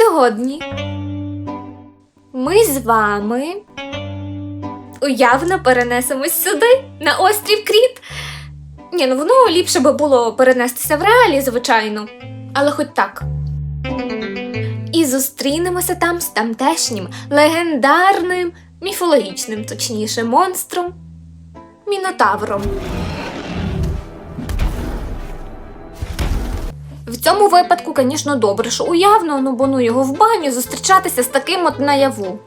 Сьогодні ми з вами уявно перенесемось сюди, на острів Кріт. Ні, ну воно ліпше би було перенестися в реалі, звичайно, але хоч так. І зустрінемося там з тамтешнім легендарним, міфологічним, точніше, монстром Мінотавром. Цьому випадку, звісно, добре, що уявно, ну бо ну його в баню зустрічатися з таким от наяву.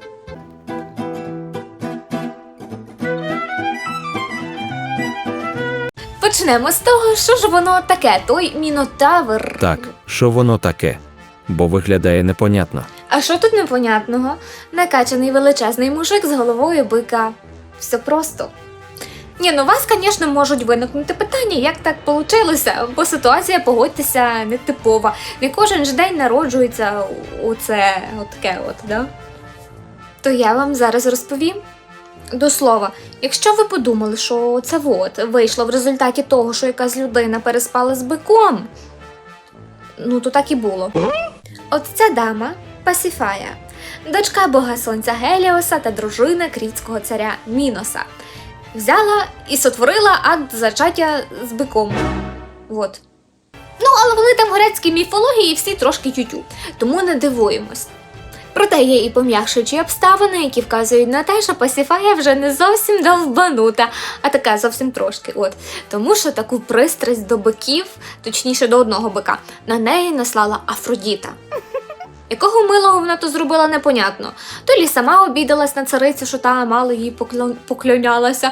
Почнемо з того, що ж воно таке, той мінотавр. Так, що воно таке? Бо виглядає непонятно. А що тут непонятного? Накачаний величезний мужик з головою бика. Все просто. Ні, ну у вас, звісно, можуть виникнути питання, як так вийшло, бо ситуація, погодьтеся, нетипова. Не кожен ж день народжується у це от от, да? То я вам зараз розповім. До слова, якщо ви подумали, що це от вийшло в результаті того, що якась людина переспала з биком, ну то так і було. От ця дама Пасіфая, дочка бога сонця Геліоса та дружина крітського царя Міноса, взяла і сотворила акт зачаття з биком. От. Ну, але вони там в грецькій міфології всі трошки тютю, тому не дивуємось. Проте є і пом'якшуючі обставини, які вказують на те, що Пасіфая вже не зовсім довбанута, а така зовсім трошки. От. Тому що таку пристрасть до биків, точніше до одного бика, на неї наслала Афродіта. Якого милого вона то зробила, непонятно. То лі сама обідалась на царицю, що та мало їй поклон... поклонялася.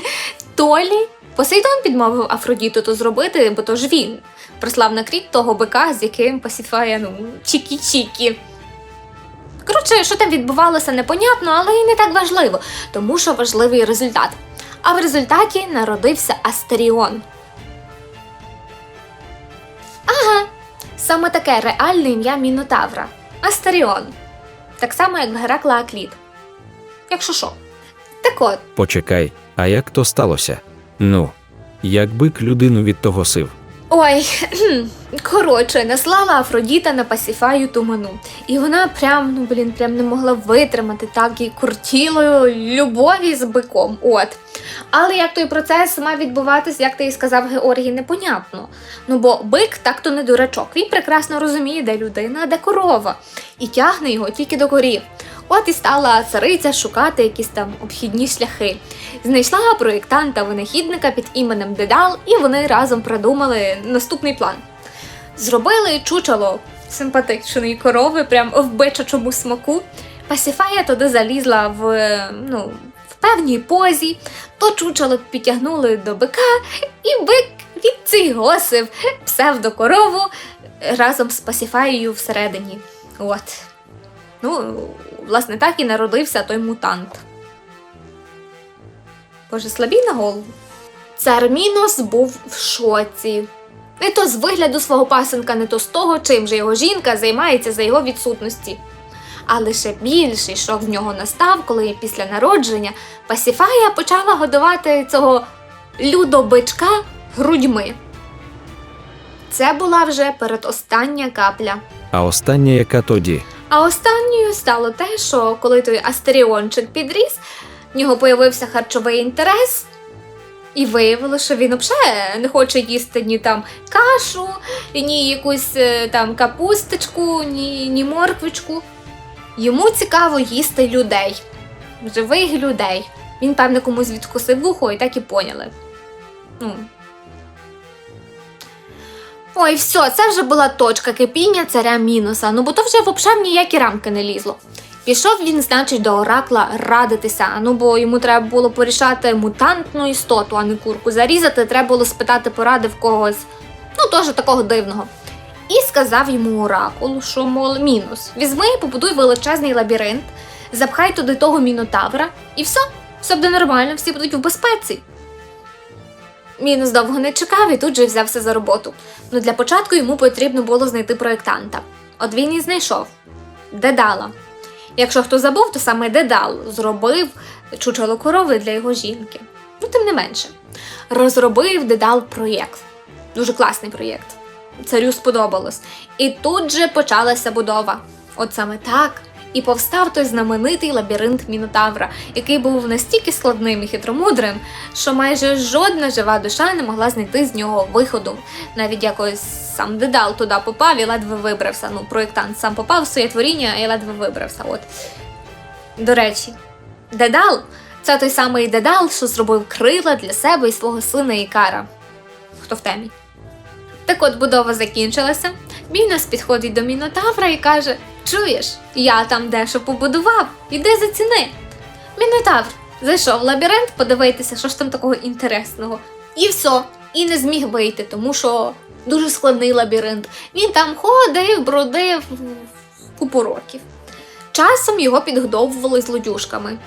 То лі Посейдон підмовив Афродіту то зробити, бо то ж він прислав на кріт того бика, з яким Пасіфая, ну, чікі-чікі. Коротше, що там відбувалося, непонятно, але і не так важливо, тому що важливий результат. А в результаті народився Астеріон. Ага, саме таке реальне ім'я Мінотавра Астеріон. Так само, як в Геракла Акліт. Якщо що. Так от, Почекай, а як то сталося? Ну, як бик людину від того сив. Ой, кхм, коротше, наслала Афродіта на Пасіфаю туману. І вона прям, ну блін, прям не могла витримати так і куртіло любові з биком. От. Але як той процес мав відбуватись, як ти і сказав Георгій, непонятно. Ну бо бик так-то не дурачок. Він прекрасно розуміє, де людина, де корова, і тягне його тільки до корів. От і стала цариця шукати якісь там обхідні шляхи. Знайшла проєктанта винахідника під іменем Дедал, і вони разом продумали наступний план. Зробили чучело симпатичної корови, прям в бичачому смаку. Пасіфая туди залізла в, ну, певній позі, то чучело підтягнули до бика, і бик відцігосив псевдокорову разом з Пасіфаєю всередині. От. Ну, власне, так і народився той мутант. Боже, слабій на голову. Цар Мінос був в шоці. Не то з вигляду свого пасенка, не то з того, чим же його жінка займається за його відсутності. А лише більший шок в нього настав, коли після народження Пасіфая почала годувати цього людобичка грудьми. Це була вже передостання капля. А остання яка тоді? А останньою стало те, що коли той астеріончик підріс, в нього появився харчовий інтерес, і виявилося, що він взагалі не хоче їсти ні там кашу, ні якусь е, там капусточку, ні, ні морквочку. Йому цікаво їсти людей, живих людей. Він, певно, комусь відкусив вухо і так і поняли. Ну, Ой, все, це вже була точка кипіння царя Міноса, ну бо то вже взагалі в ніякі рамки не лізло. Пішов він, значить, до оракла радитися, ну бо йому треба було порішати мутантну істоту, а не курку зарізати, треба було спитати поради в когось, ну теж такого дивного. І сказав йому оракул, що, мол, мінус, візьми і побудуй величезний лабіринт, запхай туди того мінотавра, і все, все буде нормально, всі будуть в безпеці. Мінус довго не чекав і тут же взявся за роботу. Ну для початку йому потрібно було знайти проєктанта. От він і знайшов Дедала. Якщо хто забув, то саме Дедал зробив чучело корови для його жінки. Ну, тим не менше, розробив Дедал проєкт. Дуже класний проєкт. Царю сподобалось. І тут же почалася будова. От саме так і повстав той знаменитий лабіринт Мінотавра, який був настільки складним і хитромудрим, що майже жодна жива душа не могла знайти з нього виходу. Навіть якось сам Дедал туди попав і ледве вибрався. Ну, проєктант сам попав в своє творіння і ледве вибрався. От. До речі, Дедал це той самий Дедал, що зробив крила для себе і свого сина Ікара. Хто в темі? Так от будова закінчилася. Мінос підходить до Мінотавра і каже: Чуєш, я там дещо побудував, іди заціни. Мінотавр зайшов в лабіринт подивитися, що ж там такого інтересного. І все, і не зміг вийти, тому що дуже складний лабіринт. Він там ходив, бродив купу років. Часом його підгодовували злодюшками.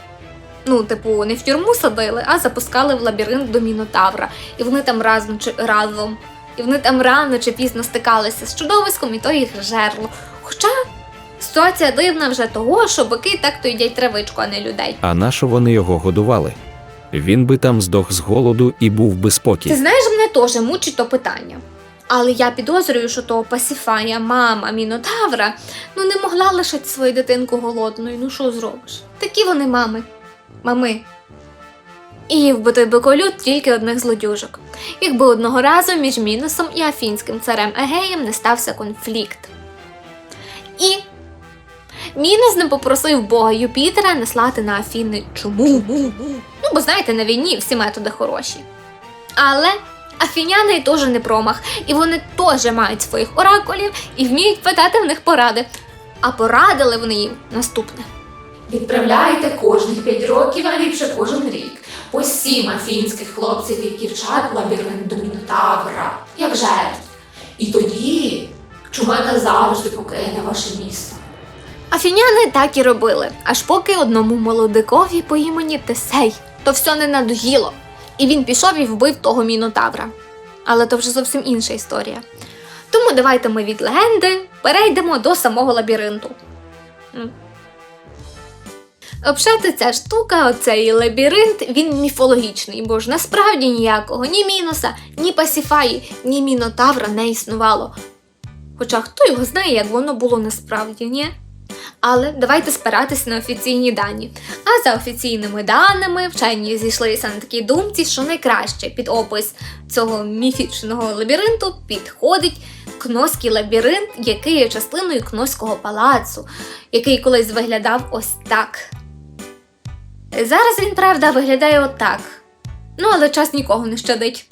Ну, типу, не в тюрму садили, а запускали в лабіринт до Мінотавра. І вони там разом разом. І вони там рано чи пізно стикалися з чудовиськом, і то їх жерло. Хоча ситуація дивна вже того, що бики так то їдять травичку, а не людей. А нащо вони його годували? Він би там здох з голоду і був би Ти знаєш, мене теж мучить то питання. Але я підозрюю, що то Пасіфая, мама Мінотавра, ну не могла лишити свою дитинку голодною. Ну що зробиш? Такі вони мами. Мами. І вбитий биколют тільки одних злодюжок. Якби одного разу між Міносом і афінським царем Егеєм не стався конфлікт. І Мінос не попросив бога Юпітера наслати на Афіни чому. Ну, бо знаєте, на війні всі методи хороші. Але афіняни теж не промах, і вони теж мають своїх оракулів і вміють питати в них поради. А порадили вони їм наступне. Відправляйте кожних 5 років, а ліпше кожен рік. По сім афінських хлопців і дівчат в лабіринт до Мінотавра, як жертв. І тоді чума назавжди покине ваше місто. Афіняни так і робили, аж поки одному молодикові по імені Тесей то все не надоїло, і він пішов і вбив того мінотавра. Але то вже зовсім інша історія. Тому давайте ми від легенди перейдемо до самого лабіринту. М. Ця штука, оцей лабіринт, він міфологічний, бо ж насправді ніякого ні мінуса, ні пасіфаї, ні мінотавра не існувало. Хоча хто його знає, як воно було насправді, ні? Але давайте спиратись на офіційні дані. А за офіційними даними, вчені зійшлися на такій думці, що найкраще під опис цього міфічного лабіринту підходить Кноський лабіринт, який є частиною Кноського палацу, який колись виглядав ось так. Зараз він, правда, виглядає отак. Ну, але час нікого не щадить.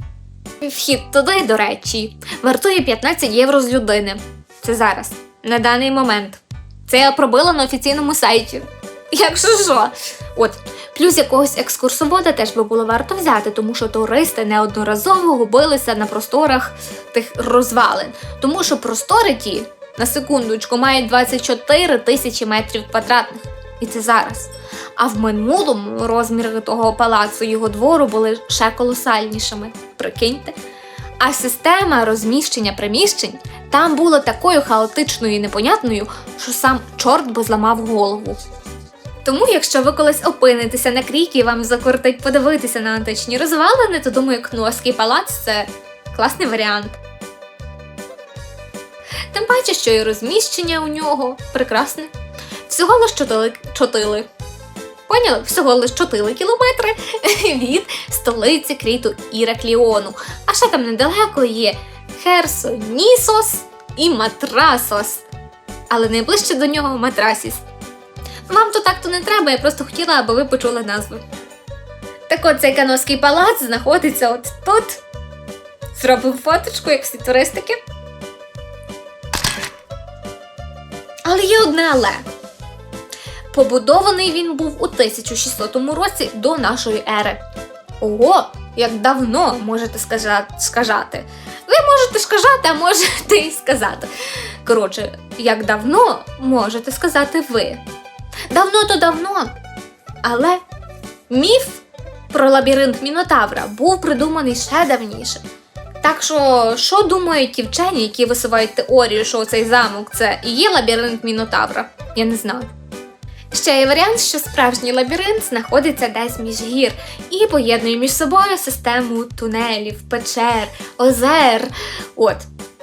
Вхід туди, до речі, вартує 15 євро з людини. Це зараз, на даний момент. Це я пробила на офіційному сайті. Якщо що. От, плюс якогось екскурсовода теж би було варто взяти, тому що туристи неодноразово губилися на просторах тих розвалин. Тому що простори ті, на секундочку, мають 24 тисячі метрів квадратних. І це зараз. А в минулому розміри того палацу його двору були ще колосальнішими. Прикиньте. А система розміщення приміщень там була такою хаотичною і непонятною, що сам чорт би зламав голову. Тому, якщо ви колись опинитеся на крікі і вам закортить подивитися на античні розвалини, то думаю, Кноський палац це класний варіант. Тим паче, що і розміщення у нього прекрасне. Всього лиш чотили. чотили. Поняли? Всього лиш 4 кілометри від столиці Кріту Іракліону. А ще там недалеко є Херсонісос і Матрасос. Але найближче до нього Матрасіс. Вам то так то не треба, я просто хотіла, аби ви почули назву. Так от цей каноський палац знаходиться от тут. Зробив фоточку, як всі туристики. Але є одне але. Побудований він був у 1600 році до нашої ери. Ого, як давно можете сказати. Ви можете сказати, а можете і сказати. Коротше, як давно можете сказати ви. Давно то давно. Але міф про лабіринт Мінотавра був придуманий ще давніше. Так що, що думають ті вчені, які висувають теорію, що цей замок це і є лабіринт Мінотавра? Я не знаю. Ще є варіант, що справжній лабіринт знаходиться десь між гір і поєднує між собою систему тунелів, печер, озер. От.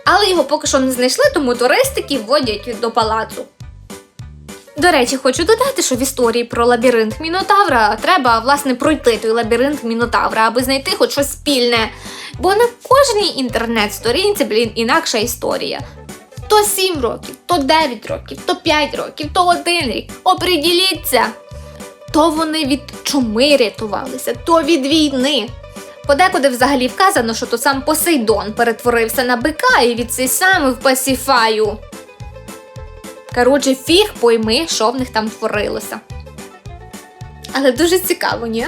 Але його поки що не знайшли, тому туристики вводять до палацу. До речі, хочу додати, що в історії про лабіринт Мінотавра треба власне пройти той лабіринт Мінотавра, аби знайти хоч щось спільне. Бо на кожній інтернет-сторінці, блін, інакша історія. То 7 років, то 9 років, то 5 років, то 1 рік. Оприділіться. То вони від чуми рятувалися, то від війни. Подекуди взагалі вказано, що то сам Посейдон перетворився на бика і від цей саме в пасіфаю. Коротше, фіг пойми, що в них там творилося. Але дуже цікаво, ні?